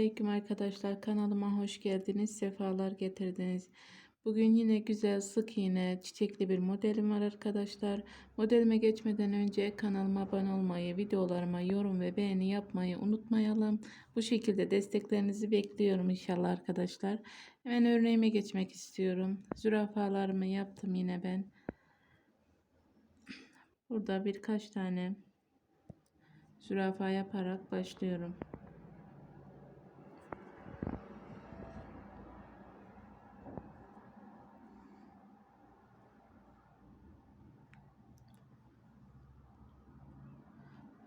Selamünaleyküm arkadaşlar. Kanalıma hoş geldiniz. Sefalar getirdiniz. Bugün yine güzel sık iğne çiçekli bir modelim var arkadaşlar. Modelime geçmeden önce kanalıma abone olmayı, videolarıma yorum ve beğeni yapmayı unutmayalım. Bu şekilde desteklerinizi bekliyorum inşallah arkadaşlar. Hemen örneğime geçmek istiyorum. Zürafalarımı yaptım yine ben. Burada birkaç tane zürafa yaparak başlıyorum.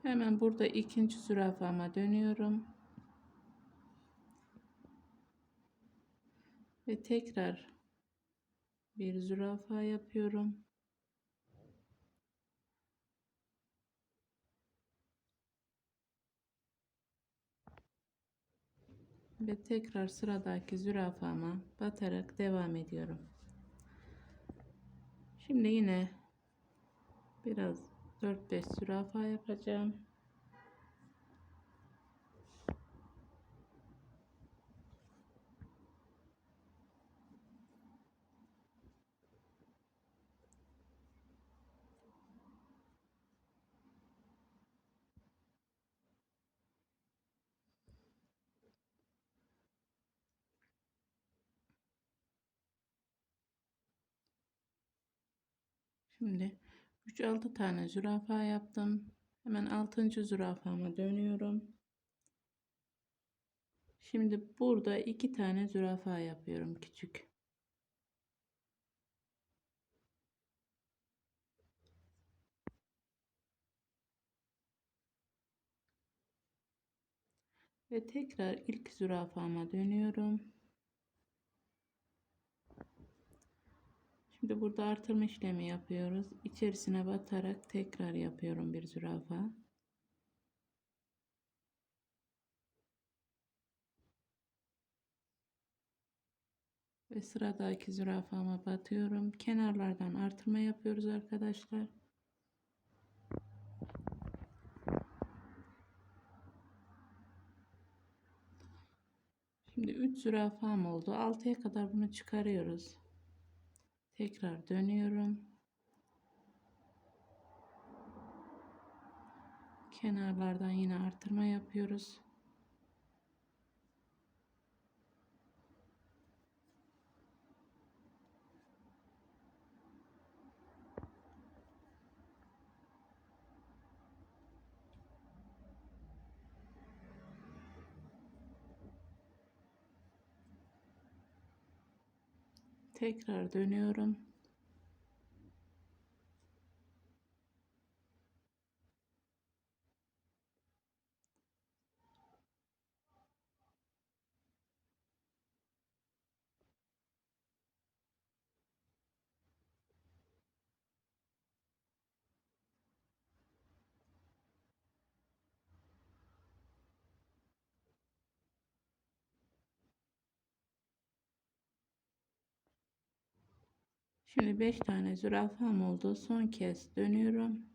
Hemen burada ikinci zürafama dönüyorum. Ve tekrar bir zürafa yapıyorum. Ve tekrar sıradaki zürafama batarak devam ediyorum. Şimdi yine biraz 4-5 zürafa yapacağım. Şimdi 3-6 tane zürafa yaptım. Hemen 6. zürafama dönüyorum. Şimdi burada iki tane zürafa yapıyorum küçük. Ve tekrar ilk zürafama dönüyorum. Şimdi burada artırma işlemi yapıyoruz. İçerisine batarak tekrar yapıyorum bir zürafa. Ve sıradaki zürafama batıyorum. Kenarlardan artırma yapıyoruz arkadaşlar. Şimdi 3 zürafam oldu. 6'ya kadar bunu çıkarıyoruz. Tekrar dönüyorum. Kenarlardan yine artırma yapıyoruz. Tekrar dönüyorum. Şimdi 5 tane zürafam oldu. Son kez dönüyorum.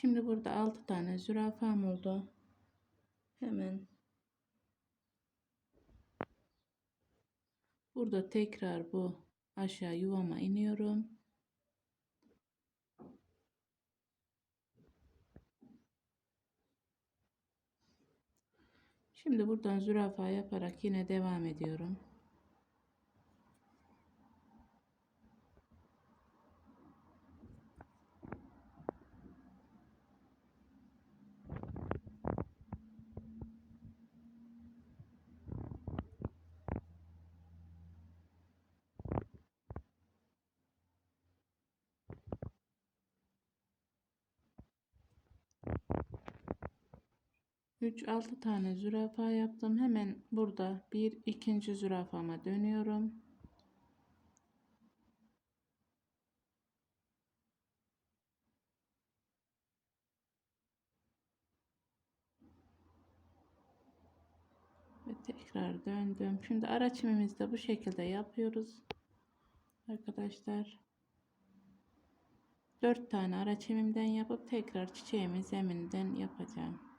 Şimdi burada 6 tane zürafam oldu. Hemen burada tekrar bu aşağı yuvama iniyorum. Şimdi buradan zürafa yaparak yine devam ediyorum. 3 6 tane zürafa yaptım. Hemen burada bir ikinci zürafama dönüyorum. Ve tekrar döndüm. Şimdi ara çimimizi de bu şekilde yapıyoruz. Arkadaşlar 4 tane ara çimimden yapıp tekrar çiçeğimi zeminden yapacağım.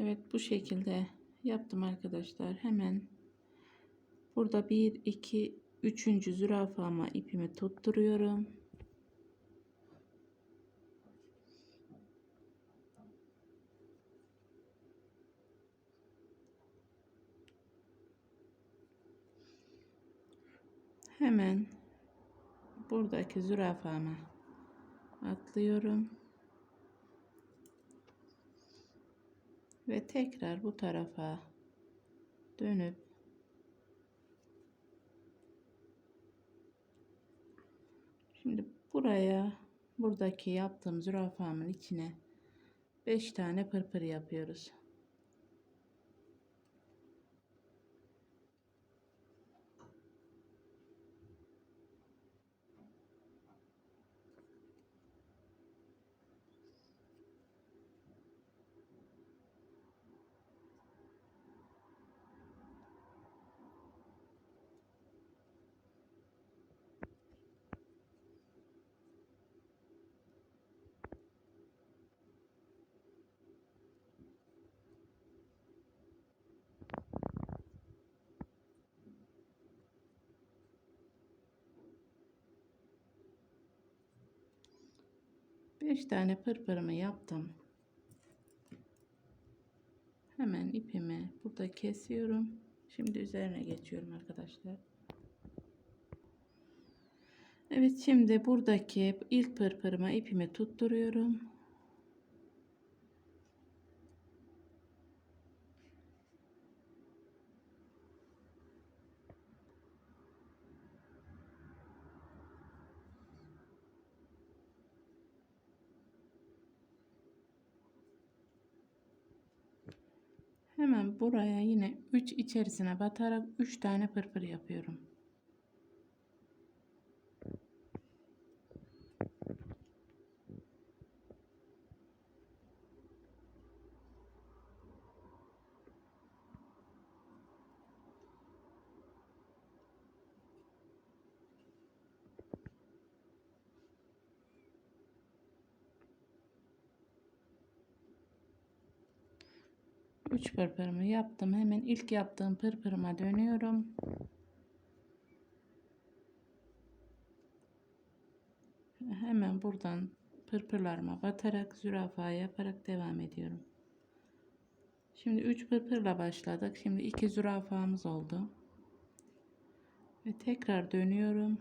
Evet bu şekilde yaptım arkadaşlar. Hemen burada 1 2 3. zürafama ipimi tutturuyorum. Hemen buradaki zürafama atlıyorum. Ve tekrar bu tarafa dönüp Şimdi buraya buradaki yaptığım zürafamın içine 5 tane pırpır yapıyoruz. Beş tane pırpırımı yaptım. Hemen ipimi burada kesiyorum. Şimdi üzerine geçiyorum arkadaşlar. Evet şimdi buradaki ilk pırpırıma ipimi tutturuyorum. Hemen buraya yine 3 içerisine batarak 3 tane pırpır yapıyorum. Üç pırpırımı yaptım. Hemen ilk yaptığım pırpırıma dönüyorum. Hemen buradan pırpırlarıma batarak zürafa yaparak devam ediyorum. Şimdi 3 pırpırla başladık. Şimdi 2 zürafamız oldu. Ve tekrar dönüyorum.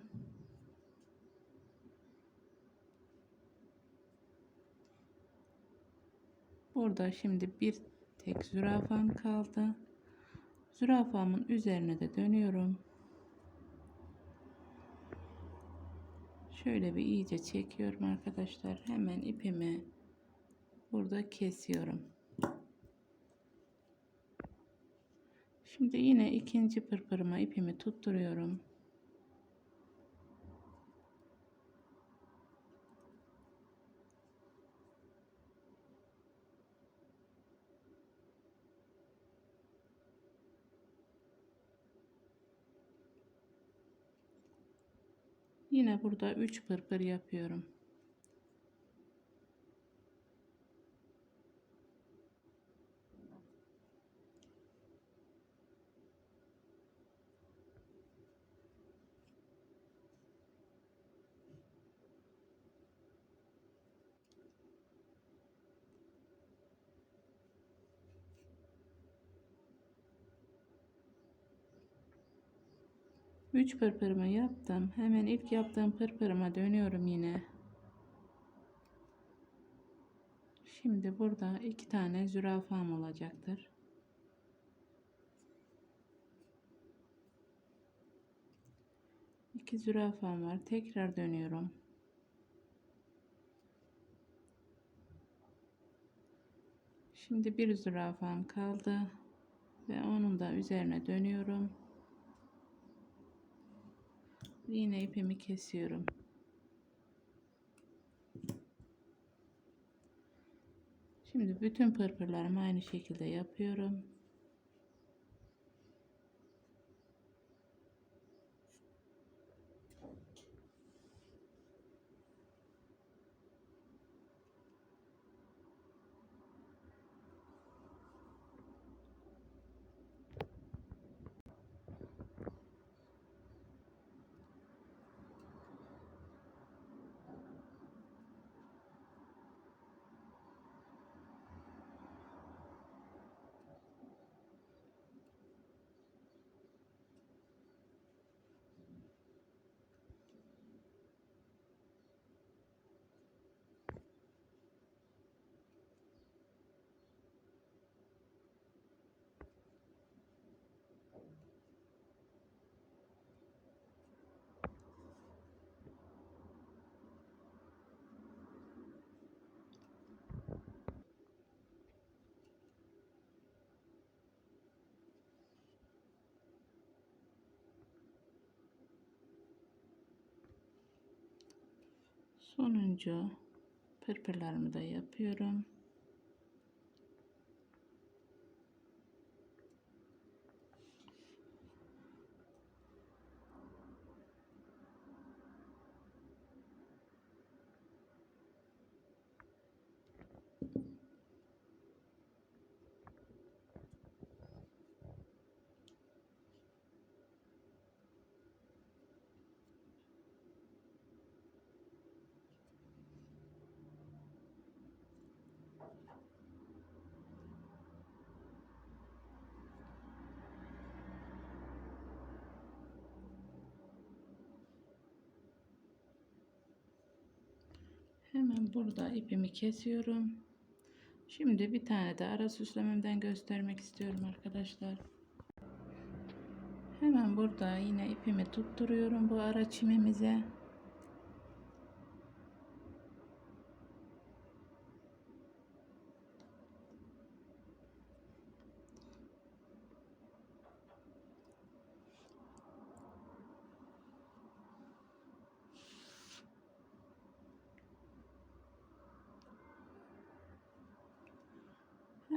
Burada şimdi bir tek zürafam kaldı. Zürafamın üzerine de dönüyorum. Şöyle bir iyice çekiyorum arkadaşlar. Hemen ipimi burada kesiyorum. Şimdi yine ikinci pırpırıma ipimi tutturuyorum. Yine burada 3 pırpır yapıyorum. Üç pırpırımı yaptım. Hemen ilk yaptığım pırpırıma dönüyorum yine. Şimdi burada iki tane zürafam olacaktır. İki zürafam var. Tekrar dönüyorum. Şimdi bir zürafam kaldı ve onun da üzerine dönüyorum. Yine ipimi kesiyorum. Şimdi bütün pırpırlarımı aynı şekilde yapıyorum. Sonuncu pırpırlarımı da yapıyorum. Hemen burada ipimi kesiyorum. Şimdi bir tane de ara süslememden göstermek istiyorum arkadaşlar. Hemen burada yine ipimi tutturuyorum bu ara çimimize.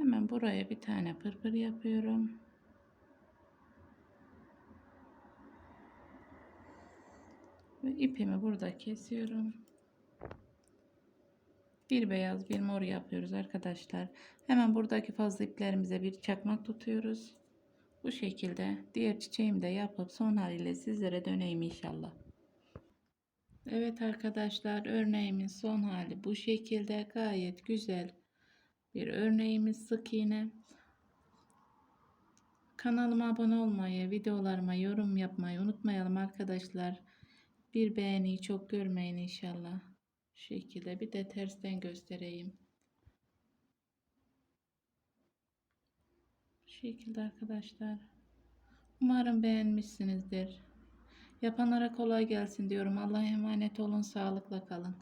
Hemen buraya bir tane pırpır yapıyorum. Ve ipimi burada kesiyorum. Bir beyaz bir mor yapıyoruz arkadaşlar. Hemen buradaki fazla iplerimize bir çakmak tutuyoruz. Bu şekilde diğer çiçeğimi de yapıp son haliyle sizlere döneyim inşallah. Evet arkadaşlar örneğimin son hali bu şekilde gayet güzel bir örneğimiz sık iğne. Kanalıma abone olmayı, videolarıma yorum yapmayı unutmayalım arkadaşlar. Bir beğeniyi çok görmeyin inşallah. Şu şekilde bir de tersten göstereyim. Şu şekilde arkadaşlar. Umarım beğenmişsinizdir. Yapanlara kolay gelsin diyorum. Allah'a emanet olun. Sağlıkla kalın.